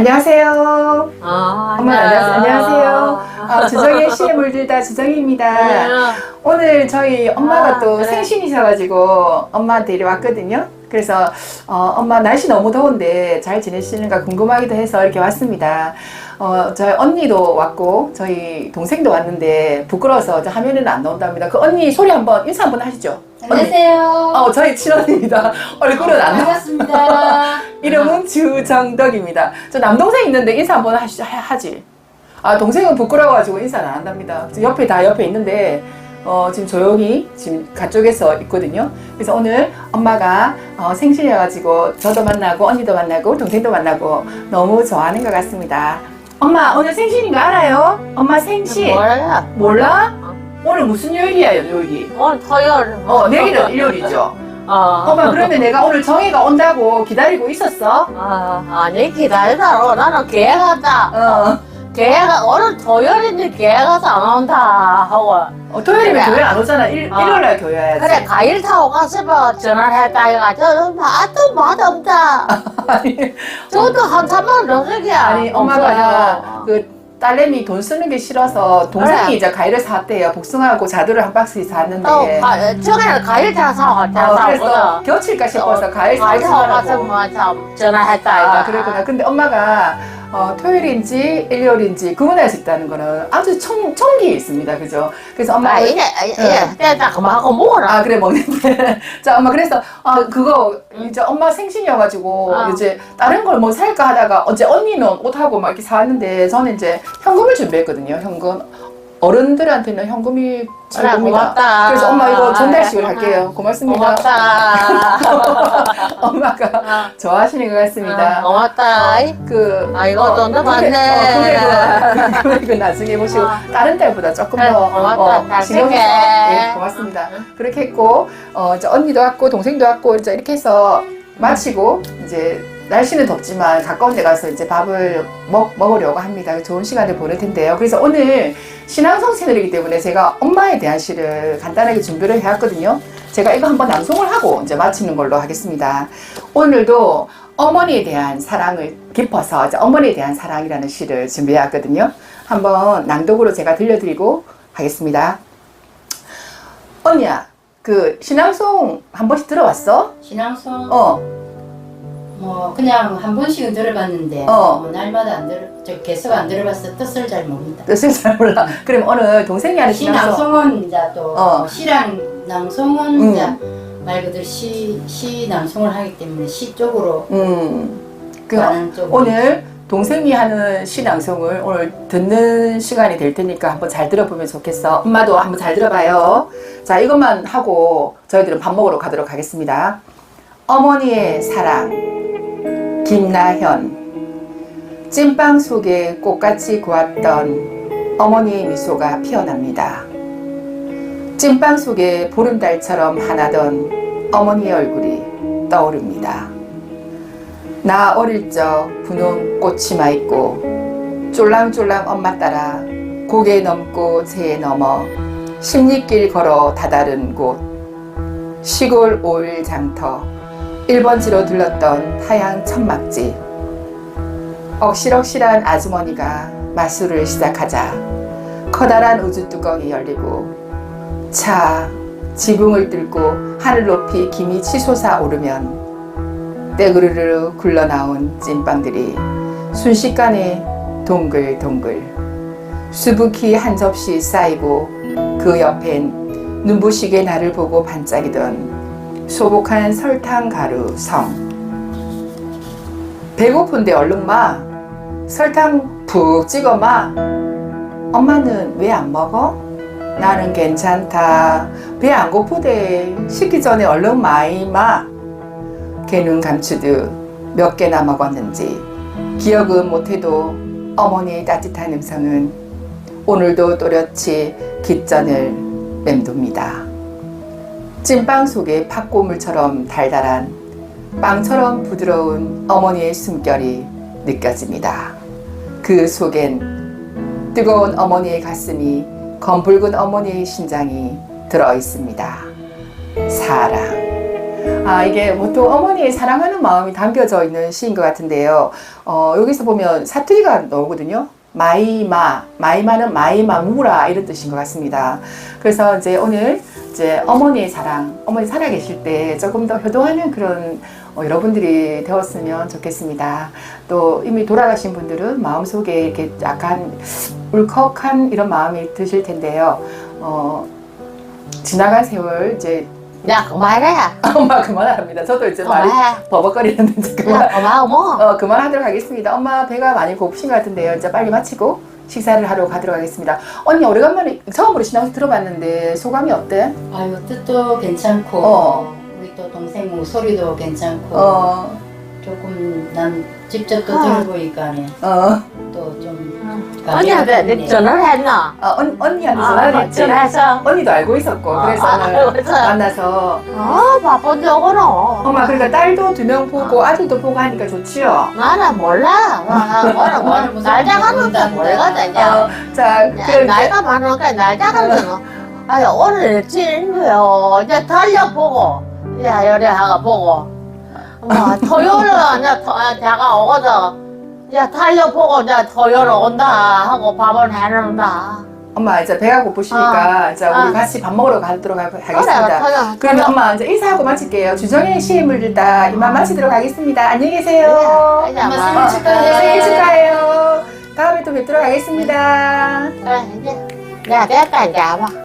안녕하세요. 아, 어머, 안녕하세요. 안녕하세요. 아, 주정의 시에 물들다 주정입니다. 오늘 저희 엄마가 아, 또 그래. 생신이셔가지고 엄마한테 이리 왔거든요. 그래서 어, 엄마 날씨 너무 더운데 잘 지내시는가 궁금하기도 해서 이렇게 왔습니다. 어, 저희 언니도 왔고 저희 동생도 왔는데 부끄러워서 저 화면에는 안 나온답니다. 그 언니 소리 한번 인사 한번 하시죠. 안녕하세요. 어, 저희 친언니입니다. 얼굴은 안 나와. 반갑습니다. 이름은 주정덕입니다. 저 남동생 있는데 인사 한번 하시, 하- 하지. 아, 동생은 부끄러워가지고 인사는 안 한답니다. 저 옆에 다 옆에 있는데, 어, 지금 조용히 지금 가쪽에서 있거든요. 그래서 오늘 엄마가 어, 생신이어가지고 저도 만나고 언니도 만나고 동생도 만나고 너무 좋아하는 것 같습니다. 엄마, 오늘 생신인 거 알아요? 엄마 생신. 몰라? 오늘 무슨 요일이야, 요일이? 오늘 토요일. 어, 내일은 일요일이죠. 어. 엄마, 그런데 내가 오늘 정혜가 온다고 기다리고 있었어? 아, 아니, 기다리다로 나는 계획하다. 어. 계획, 오늘 토요일인데 계획해서 안 온다. 하고. 어, 토요일이면 그래. 교회 안 오잖아. 일, 어. 일요일날 교회 와야지. 그래, 가일 타고 가서봐 전화를 했다. 해가 저는 맛도 맛없다. 아니, 저도 한 3만 넘게 아니 엄마가 그 딸내미 돈 쓰는 게 싫어서 동생이 그래. 이제 과일을 샀대요. 복숭아하고 자두를 한 박스 샀는데. 또, 가, 저기는 가일 타고 사고, 어, 다 그래서 사고는. 겹칠까 싶어서 과일 가일 타고 가서 사주라고. 뭐, 참, 전화했다. 아, 이가. 그랬구나. 근데 엄마가 어, 토요일인지 일요일인지 구분할 수 있다는 거는 아주 청, 청기에 있습니다. 그죠? 그래서 엄마가 아, 이래, 이래, 됐다. 그만하고 먹어라. 아 그래 먹는데 자 엄마 그래서 아 그거 이제 엄마 생신이어가지고 아. 이제 다른 걸 뭐 살까 하다가 어제 언니는 옷하고 막 이렇게 사왔는데 저는 이제 현금을 준비했거든요 현금 어른들한테는 현금이 최고입니다 고맙다. 그래서 엄마 이거 전달식을 할게요 고맙습니다 고맙다. 엄마가 아, 좋아하시는 것 같습니다 고맙다. 그 아이고, 돈도 금액, 많네. 어, 금액은, 나중에 보시고 아. 다른 딸보다 조금 더 고맙다. 잘 신경. 예, 고맙습니다. 그렇게 했고 어, 이제 언니도 왔고 동생도 왔고 이제 이렇게 해서 마치고 이제 날씨는 덥지만 가까운 데 가서 이제 밥을 먹, 먹으려고 합니다. 좋은 시간을 보낼 텐데요. 그래서 오늘 신앙성 채널이기 때문에 제가 엄마에 대한 시를 간단하게 준비를 해왔거든요. 제가 이거 한번 낭송을 하고 이제 마치는 걸로 하겠습니다. 오늘도 어머니에 대한 사랑을 깊어서 어머니에 대한 사랑이라는 시를 준비해왔거든요. 한번 낭독으로 제가 들려드리고 하겠습니다. 언니야, 그 신앙송 한 번씩 들어왔어? 신앙송 어, 뭐 그냥 한 번씩은 들어봤는데 어. 뭐 날마다 안 들어 저 계속 안 들어봐서 뜻을 잘 모른다. 뜻을 잘 몰라. 그럼 오늘 동생이 하는 신앙송. 시낭송은 이제 또 어. 시랑 낭송은 음. 이제 말 그대로 시, 시 낭송을 하기 때문에 시 쪽으로 음, 그 가는 쪽. 오늘 동생이 하는 신앙송을 오늘 듣는 시간이 될 테니까 한번 잘 들어보면 좋겠어. 엄마도 한번 잘 들어봐요. 자, 이것만 하고 저희들은 밥 먹으러 가도록 하겠습니다. 어머니의 사랑, 김나현. 찐빵 속에 꽃같이 고왔던 어머니의 미소가 피어납니다. 찐빵 속에 보름달처럼 하나던 어머니의 얼굴이 떠오릅니다. 나 어릴 적 분홍 꽃치마 입고 쫄랑쫄랑 엄마 따라 고개 넘고 새 넘어 십리길 걸어 다다른 곳 시골 오일 장터 1번지로 들렀던 하얀 천막집 억실억실한 아주머니가 마술을 시작하자 커다란 우주 뚜껑이 열리고 차 지붕을 뚫고 하늘 높이 김이 치솟아 오르면 떼그르르 굴러나온 찐빵들이 순식간에 동글동글 수북히 한 접시 쌓이고 그 옆엔 눈부시게 나를 보고 반짝이던 소복한 설탕 가루 성. 배고픈데 얼른 마. 설탕 푹 찍어 마. 엄마는 왜 안 먹어? 나는 괜찮다. 배 안 고프대. 식기 전에 얼른 마이 마. 걔는 감추듯 몇 개나 먹었는지 기억은 못해도 어머니의 따뜻한 음성은 오늘도 또렷이 깃전을 맴돕니다. 찐빵 속에 팥고물처럼 달달한 빵처럼 부드러운 어머니의 숨결이 느껴집니다. 그 속엔 뜨거운 어머니의 가슴이 검붉은 어머니의 심장이 들어 있습니다. 사랑. 아, 이게 보통 어머니의 사랑하는 마음이 담겨져 있는 시인 것 같은데요. 어, 여기서 보면 사투리가 나오거든요. 마이마, 마이마는 마이마무라 이런 뜻인 것 같습니다. 그래서 이제 오늘 이제 어머니의 사랑, 어머니 살아계실 때 조금 더 효도하는 그런 어, 여러분들이 되었으면 좋겠습니다. 또 이미 돌아가신 분들은 마음속에 이렇게 약간 울컥한 이런 마음이 드실 텐데요. 어, 지나간 세월 이제 야 그만해 엄마 그만합니다. 저도 이제 말이 그만해 버벅거리는데 이제 그만 야 그만 뭐 어, 그만하도록 하겠습니다. 엄마 배가 많이 고프신 것 같은데요. 이제 빨리 마치고 식사를 하러 가도록 하겠습니다. 언니 오래간만에 처음으로 신앙 들어봤는데 소감이 어때? 아유 뜻도 괜찮고 어. 우리 또 동생 목소리도 괜찮고 어, 조금 난 직접 또 아. 들어보니까 어, 또 좀 언니한테 네 전화를 했나? 어 언, 언니한테 전화를 아, 했지. 전화해서? 언니도 알고 있었고. 그래서 아, 오늘 알고 있어요. 만나서. 아 바쁜데 오거노 엄마 그러니까 딸도 두 명 보고 아 들도 보고 하니까 좋지요. 나는 몰라. 뭐라 뭐라. 무슨 날짜가는 거 모른단다. 모르거든 어, 자 야, 그럼 이제 나이가 많으니까 날짜가는 거 아니 오늘 일찍 거요 이제 달려보고. 야 요리하고 보고. 뭐 토요일은 이제 토- 아, 제가 오거든 야 달려보고 이제 토요일 온다 하고 밥을 해놓는다 엄마 이제 배가 고프시니까 이제 우리 아. 같이 밥 먹으러 가도록 하- 그래 하겠습니다. 토요일 그러면 엄마 이제 인사하고 마칠게요. 주정의 시임을 들다 이만 마치도록 하겠습니다. 안녕히 계세요. 이제 엄마 뭐- 생일 축하해. 생일 축하해요. 다음에 또 뵙도록 하겠습니다. 그래 이제 야 됐다 이제 와봐